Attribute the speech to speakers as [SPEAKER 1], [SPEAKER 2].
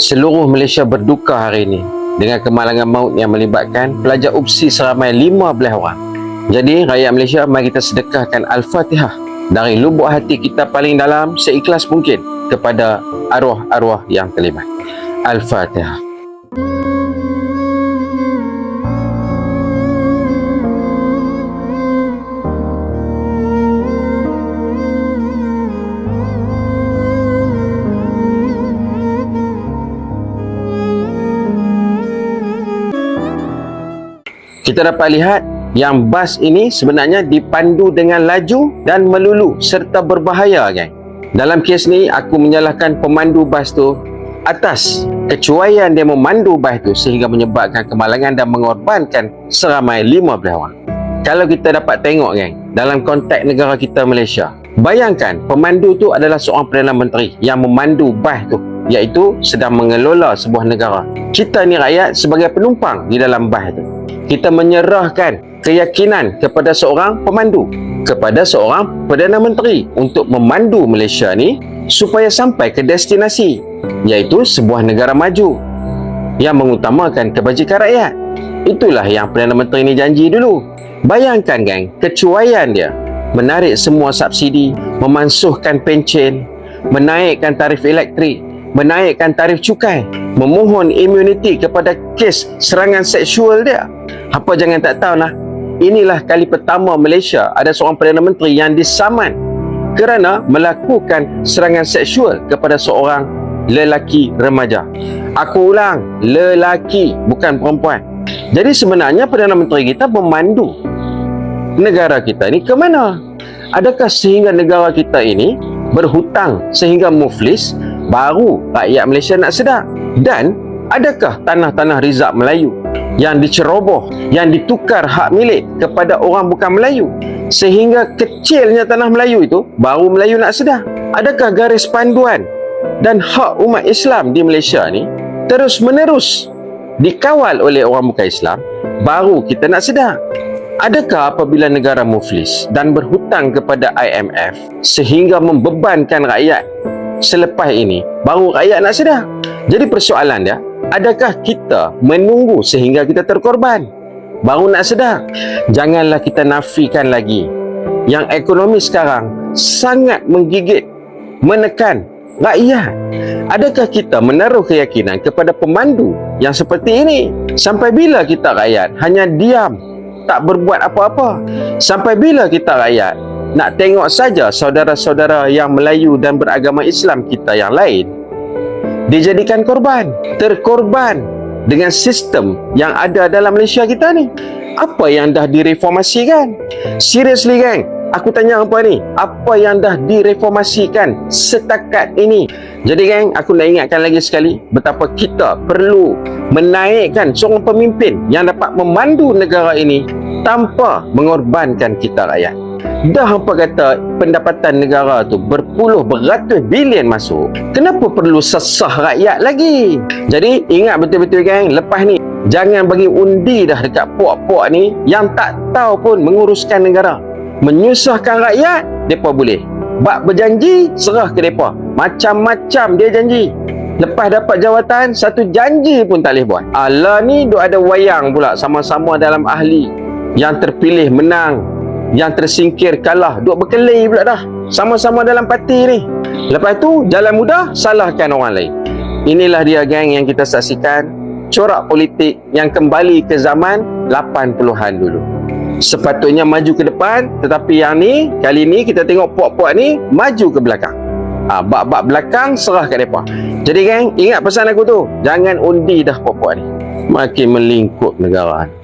[SPEAKER 1] Seluruh Malaysia berduka hari ini dengan kemalangan maut yang melibatkan pelajar UPSI seramai 15 orang. Jadi, rakyat Malaysia, mari kita sedekahkan Al-Fatihah dari lubuk hati kita paling dalam seikhlas mungkin kepada arwah-arwah yang terlibat. Al-Fatihah. Kita dapat lihat yang bas ini sebenarnya dipandu dengan laju dan melulu serta berbahaya kan. Dalam kes ni aku menyalahkan pemandu bas tu atas kecuaian dia memandu bas tu sehingga menyebabkan kemalangan dan mengorbankan seramai 15 orang. Kalau kita dapat tengok kan dalam konteks negara kita Malaysia, bayangkan pemandu tu adalah seorang Perdana Menteri yang memandu bas tu iaitu sedang mengelola sebuah negara. Kita ni rakyat sebagai penumpang di dalam bas tu. Kita menyerahkan keyakinan kepada seorang pemandu, kepada seorang Perdana Menteri untuk memandu Malaysia ni supaya sampai ke destinasi iaitu sebuah negara maju yang mengutamakan kebajikan rakyat. Itulah yang Perdana Menteri ni janji dulu. Bayangkan gang, kecuaian dia menarik semua subsidi, memansuhkan pencen, menaikkan tarif elektrik, menaikkan tarif cukai, memohon imuniti kepada kes serangan seksual dia. Apa jangan tak tahu lah. Inilah kali pertama Malaysia ada seorang Perdana Menteri yang disaman kerana melakukan serangan seksual kepada seorang lelaki remaja. Aku ulang, lelaki bukan perempuan. Jadi sebenarnya Perdana Menteri kita memandu negara kita ni ke mana? Adakah sehingga negara kita ini berhutang sehingga muflis baru rakyat Malaysia nak sedar? Dan adakah tanah-tanah Rizab Melayu yang diceroboh, yang ditukar hak milik kepada orang bukan Melayu sehingga kecilnya tanah Melayu itu baru Melayu nak sedar? Adakah garis panduan dan hak umat Islam di Malaysia ni terus menerus dikawal oleh orang bukan Islam baru kita nak sedar Adakah apabila negara muflis dan berhutang kepada IMF sehingga membebankan rakyat selepas ini baru rakyat nak sedar? Jadi persoalan dia, adakah kita menunggu sehingga kita terkorban baru nak sedar? Janganlah kita nafikan lagi yang ekonomi sekarang sangat menggigit, menekan rakyat. Adakah kita menaruh keyakinan kepada pemandu yang seperti ini? Sampai bila kita rakyat hanya diam tak berbuat apa-apa. Sampai bila kita rakyat nak tengok saja saudara-saudara yang Melayu dan beragama Islam kita yang lain dijadikan korban, terkorban dengan sistem yang ada dalam Malaysia kita ni. Apa yang dah direformasikan? Seriously gang, aku tanya apa ni? Apa yang dah direformasikan setakat ini? Jadi gang, aku nak ingatkan lagi sekali betapa kita perlu menaikkan seorang pemimpin yang dapat memandu negara ini tanpa mengorbankan kita rakyat. Dah hampa kata pendapatan negara tu berpuluh beratus bilion masuk. Kenapa perlu sesah rakyat lagi? Jadi ingat betul-betul gang, lepas ni jangan bagi undi dah dekat puak-puak ni yang tak tahu pun menguruskan negara. Menyusahkan rakyat, mereka boleh. Bak berjanji, serah ke mereka. Macam-macam dia janji. Lepas dapat jawatan, satu janji pun tak boleh buat. Allah ni duk ada wayang pula sama-sama dalam ahli yang terpilih menang yang tersingkir kalah duk berkelahi pula dah. Sama-sama dalam parti ni. Lepas tu jalan mudah salahkan orang lain. Inilah dia geng yang kita saksikan. Corak politik yang kembali ke zaman 80-an dulu. Sepatutnya maju ke depan tetapi yang ni kali ni kita tengok puak-puak ni maju ke belakang. Ha, bak-bak belakang serah kat mereka. Jadi geng ingat pesan aku tu. Jangan undi dah puak-puak ni. Makin melingkup negara ni